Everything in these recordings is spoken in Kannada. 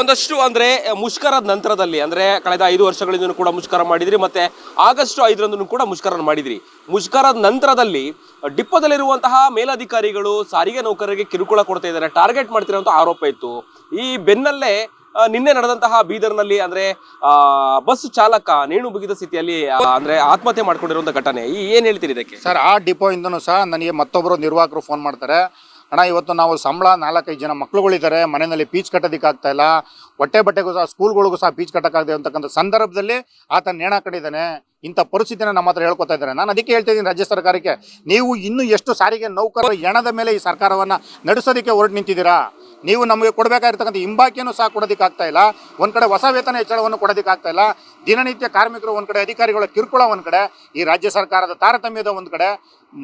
ಒಂದಷ್ಟು ಅಂದ್ರೆ ಮುಷ್ಕರದ ನಂತರದಲ್ಲಿ, ಅಂದ್ರೆ ಕಳೆದ ಐದು ವರ್ಷಗಳಿಂದ ಕೂಡ ಮುಷ್ಕರ ಮಾಡಿದ್ರಿ, ಮತ್ತೆ ಆಗಸ್ಟ್ ಐದರಂದೂ ಕೂಡ ಮುಷ್ಕರ ಮಾಡಿದ್ರಿ. ಮುಷ್ಕರದ ನಂತರದಲ್ಲಿ ಡಿಪ್ಪೋದಲ್ಲಿರುವಂತಹ ಮೇಲಧಿಕಾರಿಗಳು ಸಾರಿಗೆ ನೌಕರರಿಗೆ ಕಿರುಕುಳ ಕೊಡ್ತಾ ಇದ್ದಾರೆ, ಟಾರ್ಗೆಟ್ ಮಾಡ್ತಿರೋ ಆರೋಪ ಇತ್ತು. ಈ ಬೆನ್ನಲ್ಲೇ ನಿನ್ನೆ ನಡೆದಂತಹ ಬೀದರ್ನಲ್ಲಿ, ಅಂದ್ರೆ ಬಸ್ ಚಾಲಕ ನೇಣು ಬಿಗಿದ ಸ್ಥಿತಿಯಲ್ಲಿ ಅಂದ್ರೆ ಆತ್ಮಹತ್ಯೆ ಮಾಡ್ಕೊಂಡಿರುವಂತ ಘಟನೆ. ಈ ಏನ್ ಹೇಳ್ತೀರಿ ಇದಕ್ಕೆ? ಸರ್, ಆ ಡಿಪೋ ಇಂದನೂ ಸಹ ನನಗೆ ಮತ್ತೊಬ್ಬರು ನಿರ್ವಾಹಕರು ಫೋನ್ ಮಾಡ್ತಾರೆ. ಅಣ್ಣ, ಇವತ್ತು ನಾವು ಸಂಬಳ ನಾಲ್ಕೈದು ಜನ ಮಕ್ಳುಗಳಿದ್ದಾರೆ. ಮನೆಯಲ್ಲಿ ಪೀಚ್ ಕಟ್ಟೋದಿಕ್ಕೆ ಆಗ್ತಾ ಇಲ್ಲ. ಹೊಟ್ಟೆ ಬಟ್ಟೆಗೂ ಸಹ, ಸ್ಕೂಲ್ಗಳಿಗೂ ಸಹ ಪೀಚ್ ಕಟ್ಟಕ್ಕಾಗದೆ ಅಂತಕ್ಕಂಥ ಸಂದರ್ಭದಲ್ಲಿ ಆತ ನೇಣ ಕಟ್ಟಿದ್ದಾನೆ ಇಂಥ ಪರಿಸ್ಥಿತಿನ ನಮ್ಮ ಹತ್ರ ಹೇಳ್ಕೊತಾ ಇದ್ದಾರೆ. ನಾನು ಅದಕ್ಕೆ ಹೇಳ್ತಾ ಇದ್ದೀನಿ ರಾಜ್ಯ ಸರ್ಕಾರಕ್ಕೆ, ನೀವು ಇನ್ನೂ ಎಷ್ಟು ಸಾರಿಗೆ ನೌಕರರ ಎಣದ ಮೇಲೆ ಈ ಸರ್ಕಾರವನ್ನು ನಡೆಸೋದಕ್ಕೆ ಹೊರಟು ನಿಂತಿದ್ದೀರಾ? ನೀವು ನಮಗೆ ಕೊಡಬೇಕಾಗಿರ್ತಕ್ಕಂಥ ಹಿಂಬಾಕಿಯನ್ನು ಸಹ ಕೊಡೋದಕ್ಕೆ ಆಗ್ತಾ ಇಲ್ಲ. ಒಂದು ಕಡೆ ಹೊಸ ವೇತನ ಹೆಚ್ಚಳವನ್ನು ಕೊಡೋದಕ್ಕೆ ಆಗ್ತಾ ಇಲ್ಲ. ದಿನನಿತ್ಯ ಕಾರ್ಮಿಕರು ಒಂದು ಕಡೆ, ಅಧಿಕಾರಿಗಳ ಕಿರುಕುಳ ಒಂದು ಕಡೆ. ಈ ರಾಜ್ಯ ಸರ್ಕಾರದ ತಾರತಮ್ಯದ ಒಂದು ಕಡೆ.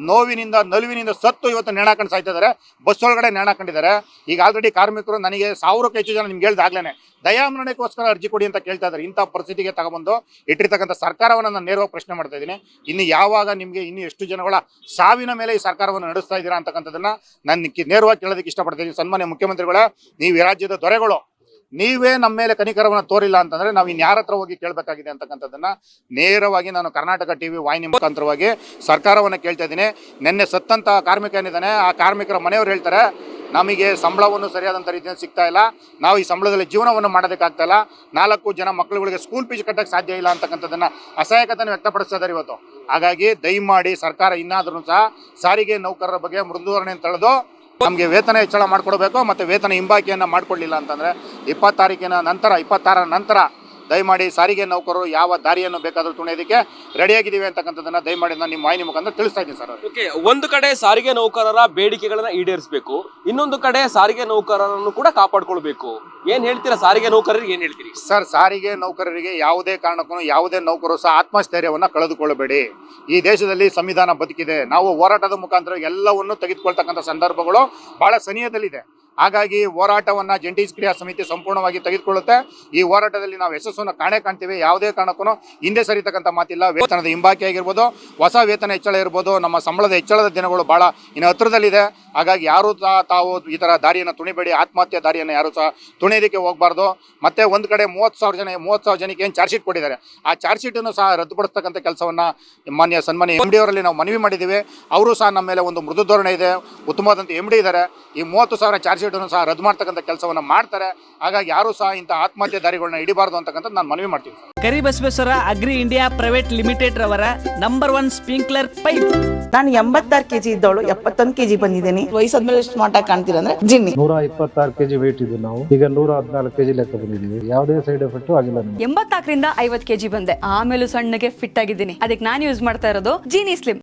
ನೋವಿನಿಂದ, ನಲುವಿನಿಂದ ಸತ್ತು ಇವತ್ತು ನೇಣಾಕೊಂಡು ಸಾಯ್ತಾ ಇದ್ದಾರೆ ಬಸ್ ಒಳಗಡೆ ನೇಣಾಕೊಂಡಿದ್ದಾರೆ. ಈಗ ಆಲ್ರೆಡಿ ಕಾರ್ಮಿಕರು ನನಗೆ ಸಾವಿರಕ್ಕೂ ಹೆಚ್ಚು ಜನ ನಿಮ್ಗೆ ಹೇಳ್ದಾಗ್ಲೇ ದಯಾಮರಣೆಗೋಸ್ಕರ ಅರ್ಜಿ ಕೊಡಿ ಅಂತ ಕೇಳ್ತಾ ಇದ್ದಾರೆ ಇಂಥ ಪರಿಸ್ಥಿತಿಗೆ ತಗೊಬಂದು ಇಟ್ಟಿರ್ತಕ್ಕಂಥ ಸರ್ಕಾರವನ್ನು ನಾನು ನೇರವಾಗಿ ಪ್ರಶ್ನೆ ಮಾಡ್ತಾ ಇದ್ದೀನಿ. ಇನ್ನು ಯಾವಾಗ ನಿಮಗೆ ಇನ್ನು ಎಷ್ಟು ಜನಗಳ ಸಾವಿನ ಮೇಲೆ ಈ ಸರ್ಕಾರವನ್ನು ನಡೆಸ್ತಾ ಇದ್ದೀರಾ ಅಂತಕ್ಕಂಥದ್ದನ್ನು ನಾನು ನೇರವಾಗಿ ಕೇಳೋದಕ್ಕೆ ಇಷ್ಟಪಡ್ತಾ ಇದ್ದೀನಿ. ಸನ್ಮಾನ್ಯ ಮುಖ್ಯಮಂತ್ರಿಗಳ, ನೀವು ರಾಜ್ಯದ ದೊರೆಗಳು ನೀವೇ ನಮ್ಮ ಮೇಲೆ ಕನಿಕರವನ್ನು ತೋರಿಲ್ಲ ಅಂತಂದ್ರೆ ನಾವು ಇನ್ಯಾರ ಹತ್ರ ಹೋಗಿ ಕೇಳಬೇಕಾಗಿದೆ ಅಂತಕ್ಕಂಥದ್ದನ್ನ ನೇರವಾಗಿ ನಾನು ಕರ್ನಾಟಕ ಟಿವಿ ವಾಹಿನಿ ಮುಖಾಂತರವಾಗಿ ಸರ್ಕಾರವನ್ನು ಕೇಳ್ತಾ ಇದ್ದೀನಿ. ನಿನ್ನೆ ಸತ್ತಂತ ಕಾರ್ಮಿಕ ಏನಿದ್ದಾನೆ, ಆ ಕಾರ್ಮಿಕರ ಮನೆಯವರು ಹೇಳ್ತಾರೆ, ನಮಗೆ ಸಂಬಳವನ್ನು ಸರಿಯಾದಂಥ ರೀತಿಯಲ್ಲಿ ಸಿಗ್ತಾ ಇಲ್ಲ, ನಾವು ಈ ಸಂಬಳದಲ್ಲಿ ಜೀವನವನ್ನು ಮಾಡೋದಕ್ಕಾಗ್ತಾ ಇಲ್ಲ, ನಾಲ್ಕು ಜನ ಮಕ್ಕಳುಗಳಿಗೆ ಸ್ಕೂಲ್ ಫೀಸ್ ಕಟ್ಟಕ್ಕೆ ಸಾಧ್ಯ ಇಲ್ಲ ಅಂತಕ್ಕಂಥದ್ದನ್ನು ಅಸಹಾಯಕತೆಯನ್ನು ವ್ಯಕ್ತಪಡಿಸ್ತಾ ಇದ್ದಾರೆ ಇವತ್ತು. ಹಾಗಾಗಿ ದಯಮಾಡಿ ಸರ್ಕಾರ ಇನ್ನಾದರೂ ಸಹ ಸಾರಿಗೆ ನೌಕರರ ಬಗ್ಗೆ ಮೃದುವರಣೆಯನ್ನು ತಳೆದು ನಮಗೆ ವೇತನ ಹೆಚ್ಚಳ ಮಾಡಿಕೊಡ್ಬೇಕು ಮತ್ತು ವೇತನ ಹಿಂಬಾಕಿಯನ್ನು ಮಾಡಿಕೊಡ್ಲಿಲ್ಲ ಅಂತಂದರೆ ಇಪ್ಪತ್ತು ತಾರೀಕಿನ ನಂತರ ಇಪ್ಪತ್ತಾರ ನಂತರ ದಯಮಾಡಿ ಸಾರಿಗೆ ನೌಕರರು ಯಾವ ದಾರಿಯನ್ನು ಬೇಕಾದರೂ ತುಣಿಯೋದಕ್ಕೆ ರೆಡಿಯಾಗಿದ್ದೀವಿ ಅಂತಕ್ಕಂಥದ್ದನ್ನು ದಯಮಾಡಿ ನಾನು ನಿಮ್ಮ ವಾಹಿನಿ ಮುಖಾಂತರ ತಿಳಿಸ್ತಾ ಇದ್ದೀನಿ ಸರ್ ಓಕೆ ಒಂದು ಕಡೆ ಸಾರಿಗೆ ನೌಕರರ ಬೇಡಿಕೆಗಳನ್ನ ಈಡೇರಿಸಬೇಕು ಇನ್ನೊಂದು ಕಡೆ ಸಾರಿಗೆ ನೌಕರರನ್ನು ಕೂಡ ಕಾಪಾಡಿಕೊಳ್ಬೇಕು. ಏನ್ ಹೇಳ್ತೀರಾ? ಸಾರಿಗೆ ನೌಕರರಿಗೆ ಏನು ಹೇಳ್ತೀರಿ? ಸರ್ ಸಾರಿಗೆ ನೌಕರರಿಗೆ ಯಾವುದೇ ಕಾರಣಕ್ಕೂ ಯಾವುದೇ ನೌಕರರು ಸಹ ಆತ್ಮಸ್ಥೈರ್ಯವನ್ನು ಕಳೆದುಕೊಳ್ಳಬೇಡಿ ಈ ದೇಶದಲ್ಲಿ ಸಂವಿಧಾನ ಬದುಕಿದೆ. ನಾವು ಹೋರಾಟದ ಮುಖಾಂತರ ಎಲ್ಲವನ್ನು ತೆಗೆದುಕೊಳ್ತಕ್ಕಂಥ ಸಂದರ್ಭಗಳು ಬಹಳ ಸನಿಹದಲ್ಲಿದೆ. ಹಾಗಾಗಿ ಹೋರಾಟವನ್ನು ಜಂಟಿ ಕ್ರಿಯಾ ಸಮಿತಿ ಸಂಪೂರ್ಣವಾಗಿ ತೆಗೆದುಕೊಳ್ಳುತ್ತೆ. ಈ ಹೋರಾಟದಲ್ಲಿ ನಾವು ಯಶಸ್ಸನ್ನು ಕಾಣೆ ಕಾಣ್ತೀವಿ. ಯಾವುದೇ ಕಾರಣಕ್ಕೂ ಹಿಂದೆ ಸರಿತಕ್ಕಂಥ ಮಾತಿಲ್ಲ. ವೇತನದ ಹಿಂಬಾಕಿ ಆಗಿರ್ಬೋದು, ಹೊಸ ವೇತನ ಹೆಚ್ಚಳ ಇರ್ಬೋದು, ನಮ್ಮ ಸಂಬಳದ ಹೆಚ್ಚಳದ ದಿನಗಳು ಬಹಳ ಇನ್ನು ಹತ್ರದಲ್ಲಿದೆ. ಹಾಗಾಗಿ ಯಾರು ತಾವು ಈ ಥರ ದಾರಿಯನ್ನು ತುಣಿಬೇಡಿ, ಆತ್ಮಹತ್ಯೆ ದಾರಿಯನ್ನು ಯಾರು ಸಹ ತುಣಿಯೋದಕ್ಕೆ ಹೋಗಬಾರ್ದು. ಮತ್ತೆ ಒಂದು ಕಡೆ ಮೂವತ್ತು ಸಾವಿರ ಜನ, ಮೂವತ್ತು ಸಾವಿರ ಜನಕ್ಕೆ ಏನು ಚಾರ್ಜ್ ಶೀಟ್ ಕೊಟ್ಟಿದ್ದಾರೆ? ಆ ಚಾರ್ಜ್ ಶೀಟನ್ನು ಸಹ ರದ್ದುಪಡಿಸ್ತಕ್ಕಂಥ ಕೆಲಸವನ್ನು ಮಾನ್ಯ ಸನ್ಮಾನ್ಯ ಎಂ ಡಿ ಅವರಲ್ಲಿ ನಾವು ಮನವಿ ಮಾಡಿದ್ದೀವಿ. ಅವರು ಸಹ ನಮ್ಮ ಮೇಲೆ ಒಂದು ಮೃದು ಧೋರಣೆ ಇದೆ. ಉತ್ತಮವಾದಂಥ ಎಂ ಡಿ ಇದ್ದಾರೆ. ಈ ಮೂವತ್ತು ಸಾವಿರ ಚಾರ್ಜ್ ಶೀಟನ್ನು ಸಹ ರದ್ದು ಮಾಡ್ತಕ್ಕಂಥ ಕೆಲಸವನ್ನು ಮಾಡ್ತಾರೆ. ಹಾಗಾಗಿ ಯಾರು ಸಹ ಇಂಥ ಆತ್ಮಹತ್ಯೆ ದಾರಿಗಳನ್ನ ಹಿಡಿಬಾರ್ದು ಅಂತಕ್ಕಂಥದ್ದು ನಾನು ಮನವಿ ಮಾಡ್ತೀನಿ. Karibasaveshwara agri India private limited ರವರ ನಂಬರ್ ಒನ್ ಸ್ಪ್ರಿಂಕ್ಲರ್ ಪೈಪ್. ನಾನು ಎಂಬತ್ತಾರು ಕೆಜಿ ಇದ್ದವಳು ಎಪ್ಪತ್ತೊಂದು ಕೆಜಿ ಬಂದಿದ್ದೀನಿ. ವಯಸ್ಸಾದ್ಮೇಲೆ ಸ್ಮಾರ್ಟ್ ಆಗಿ ಕಾಣ್ತೀರ ಅಂದ್ರೆ ಜಿನ್ನಿ. ನೂರ ಇಪ್ಪತ್ತಾರು ಕೆಜಿ ವೇಟ್ ಇದ್ದು ನಾವು. ಈಗ ನೂರ ಹದಿನಾಲ್ಕು ಕೆಜಿ ಲೆಕ್ಕ ಬಂದಿದ್ದೀವಿ. ಯಾವುದೇ ಸೈಡ್ ಎಫೆಕ್ಟ್ ಆಗಿಲ್ಲ ಎಂಬತ್ತಾಕರಿಂದ ಎಂಬತ್ನಾಲ್ಕರಿಂದ ಐವತ್ ಕೆಜಿ ಬಂದೆ. ಆಮೇಲೆ ಸಣ್ಣಗೆ ಫಿಟ್ ಆಗಿದ್ದೀನಿ. ಅದಕ್ಕೆ ನಾನು ಯೂಸ್ ಮಾಡ್ತಾ ಇರೋದು ಜೀನಿ ಸ್ಲಿಮ್